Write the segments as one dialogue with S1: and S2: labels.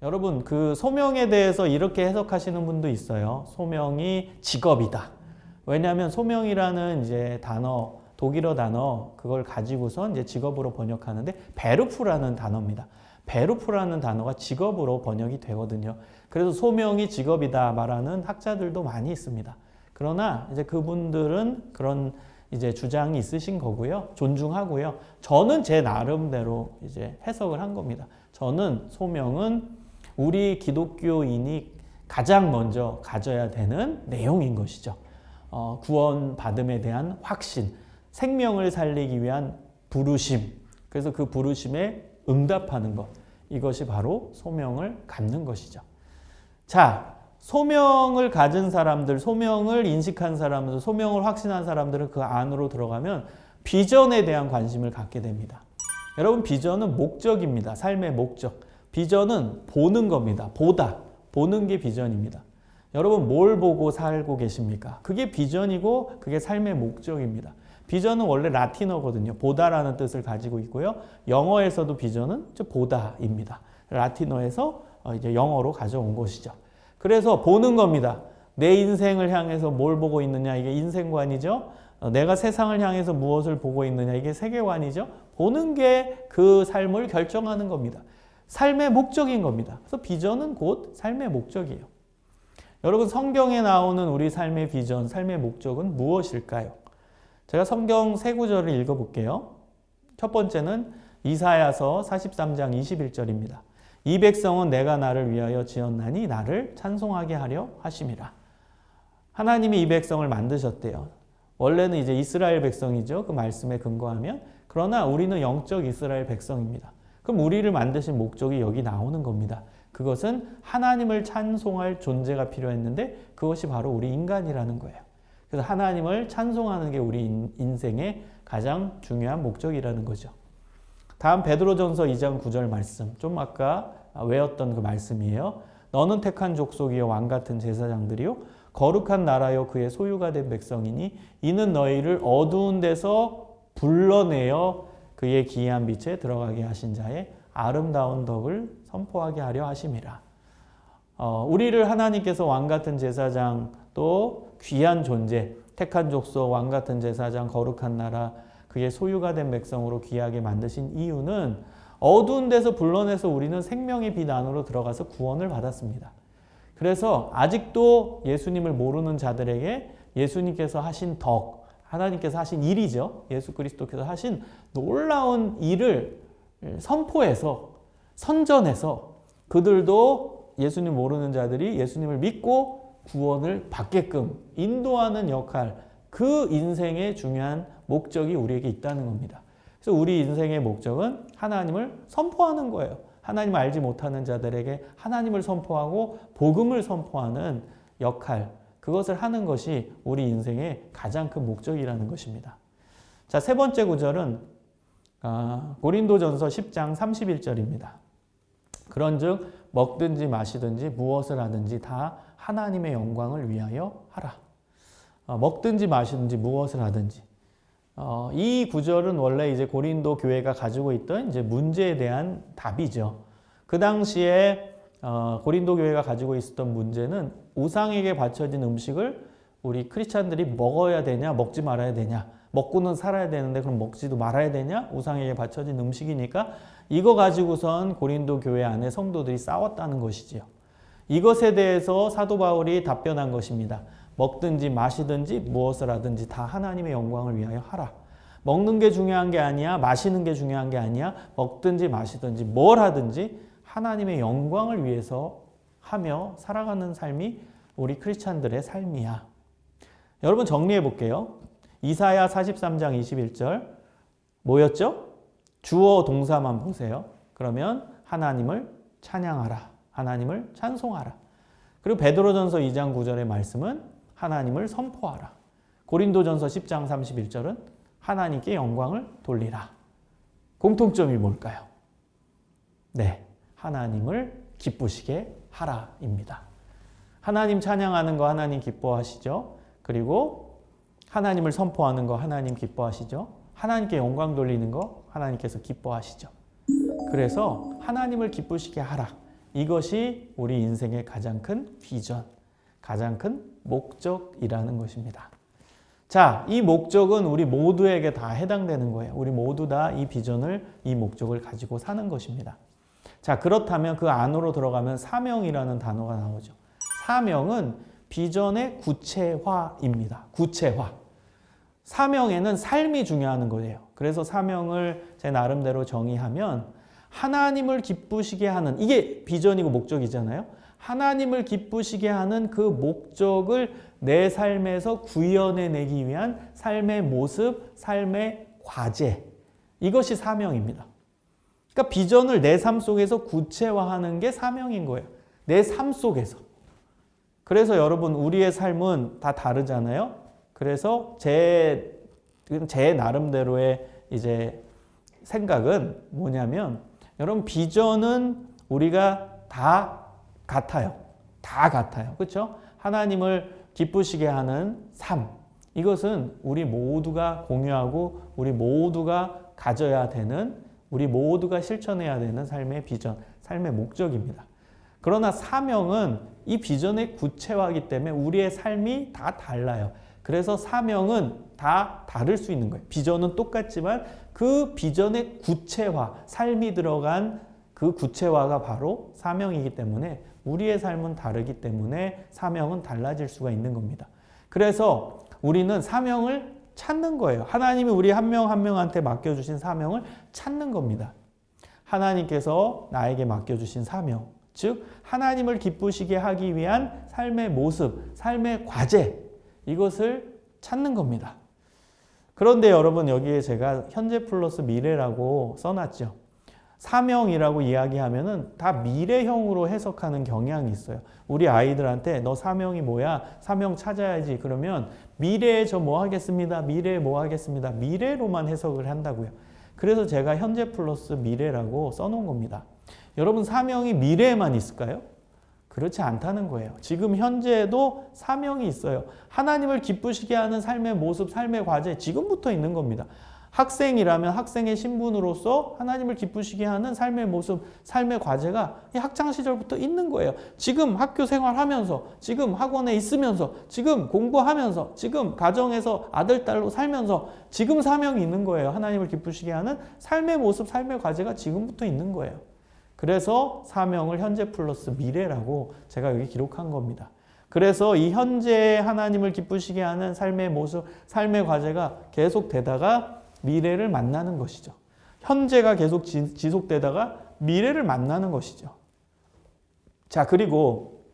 S1: 여러분 그 소명에 대해서 이렇게 해석하시는 분도 있어요. 소명이 직업이다. 왜냐하면 소명이라는 이제 단어 독일어 단어 그걸 가지고서 이제 직업으로 번역하는데 베르프라는 단어입니다. 베르프라는 단어가 직업으로 번역이 되거든요. 그래서 소명이 직업이다 말하는 학자들도 많이 있습니다. 그러나 이제 그분들은 그런 이제 주장이 있으신 거고요. 존중하고요. 저는 제 나름대로 이제 해석을 한 겁니다. 저는 소명은 우리 기독교인이 가장 먼저 가져야 되는 내용인 것이죠. 어, 구원 받음에 대한 확신, 생명을 살리기 위한 부르심. 그래서 그 부르심에 응답하는 것. 이것이 바로 소명을 갖는 것이죠. 자, 소명을 가진 사람들, 소명을 인식한 사람들, 소명을 확신한 사람들은 그 안으로 들어가면 비전에 대한 관심을 갖게 됩니다. 여러분, 비전은 목적입니다. 삶의 목적. 비전은 보는 겁니다. 보다. 보는 게 비전입니다. 여러분, 뭘 보고 살고 계십니까? 그게 비전이고, 그게 삶의 목적입니다. 비전은 원래 라틴어거든요. 보다라는 뜻을 가지고 있고요. 영어에서도 비전은 보다입니다. 라틴어에서 어, 이제 영어로 가져온 것이죠. 그래서 보는 겁니다. 내 인생을 향해서 뭘 보고 있느냐 이게 인생관이죠. 어, 내가 세상을 향해서 무엇을 보고 있느냐 이게 세계관이죠. 보는 게 그 삶을 결정하는 겁니다. 삶의 목적인 겁니다. 그래서 비전은 곧 삶의 목적이에요. 여러분 성경에 나오는 우리 삶의 비전, 삶의 목적은 무엇일까요? 제가 성경 세 구절을 읽어볼게요. 첫 번째는 이사야서 43장 21절입니다. 이 백성은 내가 나를 위하여 지었나니 나를 찬송하게 하려 하심이라. 하나님이 이 백성을 만드셨대요. 원래는 이제 이스라엘 백성이죠. 그 말씀에 근거하면. 그러나 우리는 영적 이스라엘 백성입니다. 그럼 우리를 만드신 목적이 여기 나오는 겁니다. 그것은 하나님을 찬송할 존재가 필요했는데 그것이 바로 우리 인간이라는 거예요. 그래서 하나님을 찬송하는 게 우리 인생의 가장 중요한 목적이라는 거죠. 다음 베드로전서 2장 9절 말씀. 좀 아까 외웠던 그 말씀이에요. 너는 택한 족속이요 왕 같은 제사장들이요 거룩한 나라요 그의 소유가 된 백성이니 이는 너희를 어두운 데서 불러내어 그의 기이한 빛에 들어가게 하신 자의 아름다운 덕을 선포하게 하려 하심이라. 어, 우리를 하나님께서 왕 같은 제사장 또 귀한 존재, 택한 족속, 왕 같은 제사장, 거룩한 나라, 그의 소유가 된 백성으로 귀하게 만드신 이유는 어두운 데서 불러내서 우리는 생명의 빛 안으로 들어가서 구원을 받았습니다. 그래서 아직도 예수님을 모르는 자들에게 예수님께서 하신 덕, 하나님께서 하신 일이죠. 예수 그리스도께서 하신 놀라운 일을 선포해서 선전해서 그들도 예수님 모르는 자들이 예수님을 믿고 구원을 받게끔 인도하는 역할, 그 인생의 중요한 목적이 우리에게 있다는 겁니다. 그래서 우리 인생의 목적은 하나님을 선포하는 거예요. 하나님 알지 못하는 자들에게 하나님을 선포하고 복음을 선포하는 역할, 그것을 하는 것이 우리 인생의 가장 큰 목적이라는 것입니다. 자, 세 번째 구절은 아, 고린도전서 10장 31절입니다. 그런즉 먹든지 마시든지 무엇을 하든지 다 하나님의 영광을 위하여 하라. 어, 먹든지 마시든지 무엇을 하든지. 어, 이 구절은 원래 이제 고린도 교회가 가지고 있던 이제 문제에 대한 답이죠. 그 당시에 어, 고린도 교회가 가지고 있었던 문제는 우상에게 바쳐진 음식을 우리 크리스찬들이 먹어야 되냐, 먹지 말아야 되냐. 먹고는 살아야 되는데 그럼 먹지도 말아야 되냐? 우상에게 바쳐진 음식이니까 이거 가지고선 고린도 교회 안에 성도들이 싸웠다는 것이지요. 이것에 대해서 사도 바울이 답변한 것입니다. 먹든지 마시든지 무엇을 하든지 다 하나님의 영광을 위하여 하라. 먹는 게 중요한 게 아니야. 마시는 게 중요한 게 아니야. 먹든지 마시든지 뭘 하든지 하나님의 영광을 위해서 하며 살아가는 삶이 우리 크리스찬들의 삶이야. 여러분 정리해 볼게요. 이사야 43장 21절 뭐였죠? 주어 동사만 보세요. 그러면 하나님을 찬양하라. 하나님을 찬송하라. 그리고 베드로전서 2장 9절의 말씀은 하나님을 선포하라. 고린도전서 10장 31절은 하나님께 영광을 돌리라. 공통점이 뭘까요? 네. 하나님을 기쁘시게 하라입니다. 하나님 찬양하는 거 하나님 기뻐하시죠? 그리고 하나님을 선포하는 거 하나님 기뻐하시죠? 하나님께 영광 돌리는 거 하나님께서 기뻐하시죠? 그래서 하나님을 기쁘시게 하라. 이것이 우리 인생의 가장 큰 비전, 가장 큰 목적이라는 것입니다. 자, 이 목적은 우리 모두에게 다 해당되는 거예요. 우리 모두 다 이 비전을, 이 목적을 가지고 사는 것입니다. 자, 그렇다면 그 안으로 들어가면 사명이라는 단어가 나오죠. 사명은 비전의 구체화입니다. 구체화. 사명에는 삶이 중요한 거예요. 그래서 사명을 제 나름대로 정의하면 하나님을 기쁘시게 하는 이게 비전이고 목적이잖아요. 하나님을 기쁘시게 하는 그 목적을 내 삶에서 구현해 내기 위한 삶의 모습, 삶의 과제. 이것이 사명입니다. 그러니까 비전을 내 삶 속에서 구체화하는 게 사명인 거예요. 내 삶 속에서. 그래서 여러분, 우리의 삶은 다 다르잖아요. 그래서 제, 제 나름대로의 이제 생각은 뭐냐면, 여러분, 비전은 우리가 다 같아요. 다 같아요. 그렇죠? 하나님을 기쁘시게 하는 삶. 이것은 우리 모두가 공유하고 우리 모두가 가져야 되는 우리 모두가 실천해야 되는 삶의 비전, 삶의 목적입니다. 그러나 사명은 이 비전의 구체화이기 때문에 우리의 삶이 다 달라요. 그래서 사명은 다 다를 수 있는 거예요. 비전은 똑같지만 그 비전의 구체화, 삶이 들어간 그 구체화가 바로 사명이기 때문에 우리의 삶은 다르기 때문에 사명은 달라질 수가 있는 겁니다. 그래서 우리는 사명을 찾는 거예요. 하나님이 우리 한 명 한 명한테 맡겨주신 사명을 찾는 겁니다. 하나님께서 나에게 맡겨주신 사명, 즉 하나님을 기쁘시게 하기 위한 삶의 모습, 삶의 과제 이것을 찾는 겁니다. 그런데 여러분 여기에 제가 현재 플러스 미래라고 써놨죠. 사명이라고 이야기하면은 다 미래형으로 해석하는 경향이 있어요. 우리 아이들한테 너 사명이 뭐야? 사명 찾아야지. 그러면 미래에 저 뭐 하겠습니다. 미래에 뭐 하겠습니다. 미래로만 해석을 한다고요. 그래서 제가 현재 플러스 미래라고 써놓은 겁니다. 여러분 사명이 미래에만 있을까요? 그렇지 않다는 거예요. 지금 현재에도 사명이 있어요. 하나님을 기쁘시게 하는 삶의 모습, 삶의 과제 지금부터 있는 겁니다. 학생이라면 학생의 신분으로서 하나님을 기쁘시게 하는 삶의 모습, 삶의 과제가 학창 시절부터 있는 거예요. 지금 학교 생활하면서, 지금 학원에 있으면서, 지금 공부하면서, 지금 가정에서 아들, 딸로 살면서 지금 사명이 있는 거예요. 하나님을 기쁘시게 하는 삶의 모습, 삶의 과제가 지금부터 있는 거예요. 그래서 사명을 현재 플러스 미래라고 제가 여기 기록한 겁니다. 그래서 이 현재 하나님을 기쁘시게 하는 삶의 모습, 삶의 과제가 계속 되다가 미래를 만나는 것이죠. 현재가 계속 지속되다가 미래를 만나는 것이죠. 자, 그리고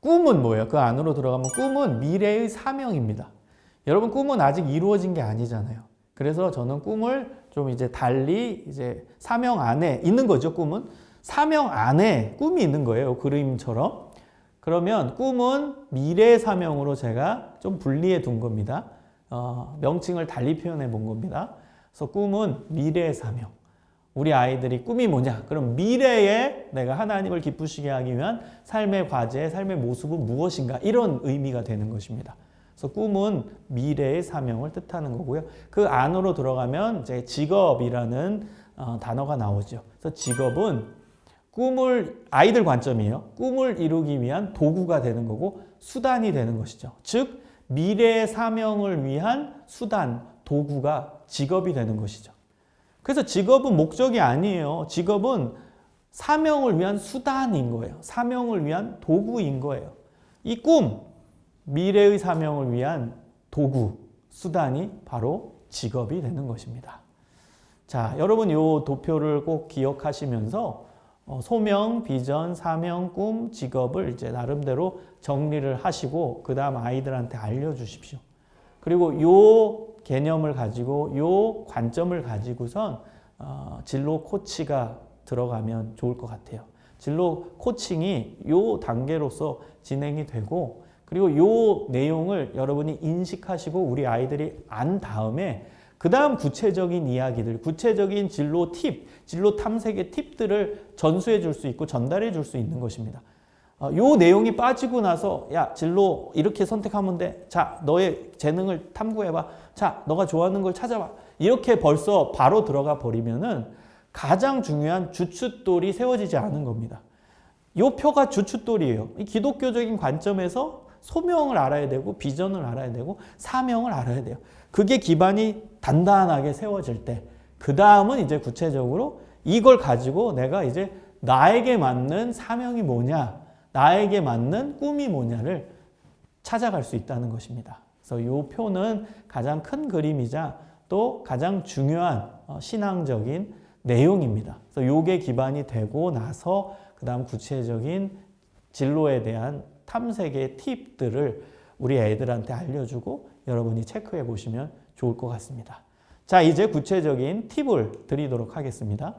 S1: 꿈은 뭐예요? 그 안으로 들어가면 꿈은 미래의 사명입니다. 여러분, 꿈은 아직 이루어진 게 아니잖아요. 그래서 저는 꿈을 좀 이제 달리 이제 사명 안에 있는 거죠, 꿈은. 사명 안에 꿈이 있는 거예요, 그림처럼. 그러면 꿈은 미래 사명으로 제가 좀 분리해 둔 겁니다. 어, 명칭을 달리 표현해 본 겁니다. 그래서 꿈은 미래의 사명. 우리 아이들이 꿈이 뭐냐? 그럼 미래에 내가 하나님을 기쁘시게 하기 위한 삶의 과제, 삶의 모습은 무엇인가? 이런 의미가 되는 것입니다. 그래서 꿈은 미래의 사명을 뜻하는 거고요. 그 안으로 들어가면 이제 직업이라는 어, 단어가 나오죠. 그래서 직업은 꿈을 아이들 관점이에요. 꿈을 이루기 위한 도구가 되는 거고 수단이 되는 것이죠. 즉 미래의 사명을 위한 수단, 도구가 직업이 되는 것이죠. 그래서 직업은 목적이 아니에요. 직업은 사명을 위한 수단인 거예요. 사명을 위한 도구인 거예요. 이 꿈, 미래의 사명을 위한 도구, 수단이 바로 직업이 되는 것입니다. 자, 여러분 이 도표를 꼭 기억하시면서 어, 소명, 비전, 사명, 꿈, 직업을 이제 나름대로 정리를 하시고 그 다음 아이들한테 알려주십시오. 그리고 요 개념을 가지고 요 관점을 가지고선 어, 진로 코치가 들어가면 좋을 것 같아요. 진로 코칭이 요 단계로서 진행이 되고 그리고 요 내용을 여러분이 인식하시고 우리 아이들이 안 다음에 그 다음 구체적인 이야기들, 구체적인 진로 팁, 진로 탐색의 팁들을 전수해 줄 수 있고 전달해 줄 수 있는 것입니다. 어, 요 내용이 빠지고 나서 야 진로 이렇게 선택하면 돼. 자 너의 재능을 탐구해봐. 자 너가 좋아하는 걸 찾아봐. 이렇게 벌써 바로 들어가 버리면은 가장 중요한 주춧돌이 세워지지 않은 겁니다. 요 표가 주춧돌이에요. 이 기독교적인 관점에서 소명을 알아야 되고 비전을 알아야 되고 사명을 알아야 돼요. 그게 기반이 단단하게 세워질 때, 그 다음은 이제 구체적으로 이걸 가지고 내가 이제 나에게 맞는 사명이 뭐냐, 나에게 맞는 꿈이 뭐냐를 찾아갈 수 있다는 것입니다. 그래서 이 표는 가장 큰 그림이자 또 가장 중요한 어, 신앙적인 내용입니다. 그래서 이게 기반이 되고 나서 그 다음 구체적인 진로에 대한 탐색의 팁들을 우리 애들한테 알려주고 여러분이 체크해 보시면 좋을 것 같습니다. 자, 이제 구체적인 팁을 드리도록 하겠습니다.